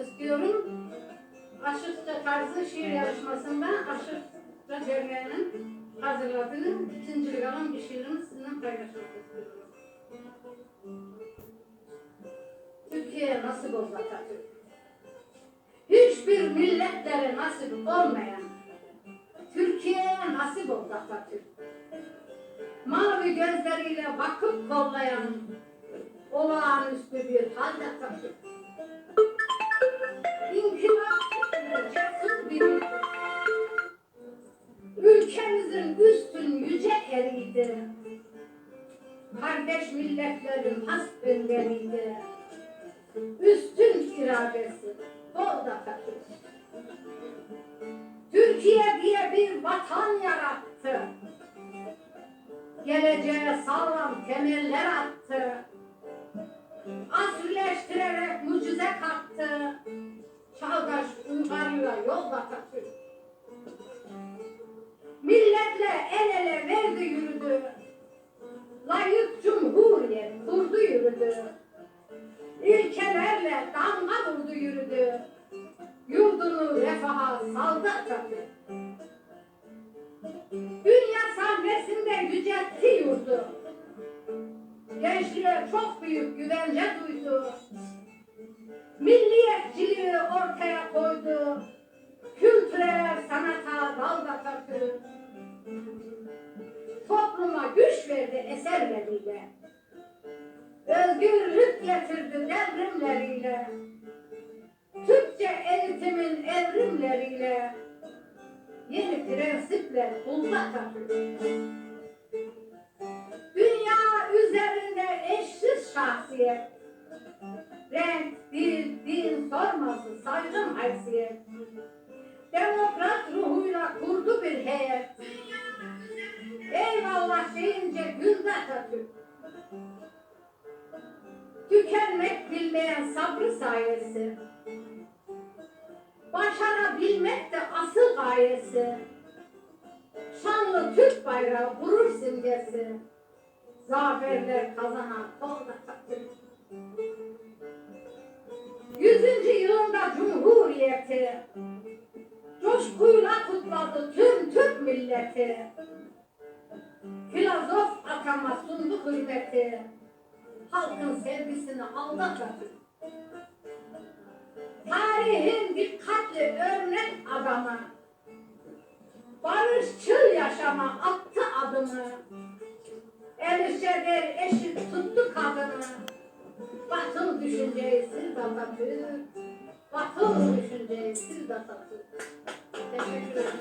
istiyorum. Aşıkça tarzı şiir yarışmasında Aşıkça Derneği'nin hazırladığı ikincilik alan bir şiirimi sizinle paylaşmak istiyorum. Türkiye'ye nasip oldu Atatürk. Hiçbir milletlere nasip olmayan Türkiye'ye nasip oldu Atatürk. Mavi gözleriyle bakıp kollayan olağanüstü bir hal Atatürk. Ülkemizin üstün yüce eriydi. Kardeş milletlerin hasbinleriydi. Üstün iradesi bol Atatürk. Türkiye diye bir vatan yarattı. Geleceğe sağlam temeller attı. Asrileştirerek mucize kattı. Çağdaş uygarlığa yol Atatürk. Milletle el ele verdi yürüdü. Layık cumhuriyet kurdu yürüdü. İlkelerle damga vurdu yürüdü. Yurdunu refaha saldı Atatürk. Dünya sahnesinde yüceltti yurdu. Gençliğe çok büyük güvence duydu. Milliyetçiliği ortaya koydu. Kültürel sanata dalga taktı. Eserleriyle. Özgürlük getirdi devrimleriyle. Türkçe eğitimin evrimleriyle yeni prensipler Atatürk. Dünya üzerinde eşsiz şahsiyet, renk, dil, din sorması saygın haysiyet, demokrat Eyvallah deyince güldü Atatürk. Tükenmek bilmeyen sabrı sayesi, başarabilmek de asıl gayesi, şanlı Türk bayrağı gurur simgesi, zaferler kazanan kol Atatürk. Yüzüncü yılında Cumhuriyeti, coşkuyla kutladı tüm Türk milleti. Atama sundu hürmeti, halkın sevgisini aldı Atatürk. Tarihin dikkatli örnek adamı, barışçıl yaşama attı adımı. Erişeler eşit tuttu kadını. Batıl düşünceyi siz Atatürk. Batıl düşünceyi siz Atatürk. Teşekkür ederim.